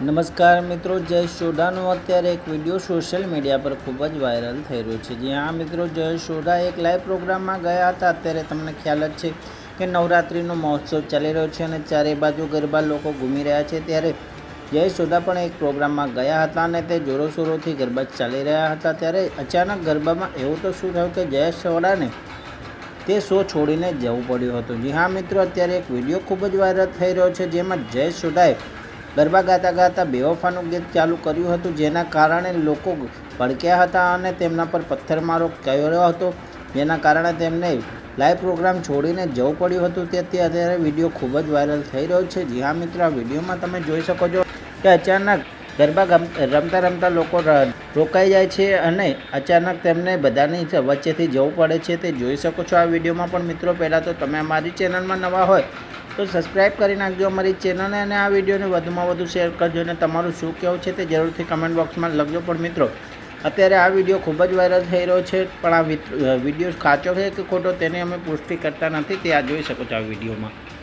નમસ્કાર મિત્રો, જય સોઢાનો અત્યારે એક વીડિયો સોશિયલ મીડિયા પર ખૂબ જ વાયરલ થઈ રહ્યો છે. જ્યાં મિત્રો, જય સોઢા એક લાઈવ પ્રોગ્રામમાં ગયા હતા. અત્યારે તમને ખ્યાલ જ છે કે નવરાત્રિનો મહોત્સવ ચાલી રહ્યો છે અને ચારે બાજુ ગરબા લોકો ઘૂમી રહ્યા છે. ત્યારે જય સોઢા પણ એક પ્રોગ્રામમાં ગયા હતા અને તે જોરોશોરોથી ગરબા ચાલી રહ્યા હતા. ત્યારે અચાનક ગરબામાં એવું તો શું થયું કે જય સોઢાને તે શો છોડીને જવું પડ્યું હતું. જી હા મિત્રો, અત્યારે એક વીડિયો ખૂબ જ વાયરલ થઈ રહ્યો છે, જેમાં જય સોઢાએ ગરબા ગાતા ગાતા બેવફાનું ગીત ચાલુ કર્યું હતું, જેના કારણે લોકો ભડક્યા હતા અને તેમના પર પથ્થરમારો કર્યો હતો. જેના કારણે તેમને લાઈવ પ્રોગ્રામ છોડીને જવું પડ્યું હતું. તે અત્યારે વીડિયો ખૂબ જ વાયરલ થઈ રહ્યો છે. જી હા મિત્રો, આ વિડીયોમાં તમે જોઈ શકો છો કે અચાનક ગરબા રમતા રમતા લોકો રોકાઈ જાય છે અને અચાનક તેમને બધાની વચ્ચેથી જવું પડે છે. તે જોઈ શકો છો આ વિડીયોમાં પણ મિત્રો, પહેલાં તો તમે અમારી ચેનલમાં નવા હોય તો સબસ્ક્રાઈબ કરી નાખજો અમારી ચેનલને અને આ વિડીયોને વધુમાં વધુ શેર કરજો અને તમારું શું કહેવું છે તે જરૂરથી કમેન્ટ બોક્સમાં લખજો. પણ મિત્રો, અત્યારે આ વીડિયો ખૂબ જ વાયરલ થઈ રહ્યો છે, પણ આ વીડિયો સાચો છે કે ખોટો તેની અમે પુષ્ટિ કરતા નથી. તે આ જોઈ શકો છો આ વિડીયોમાં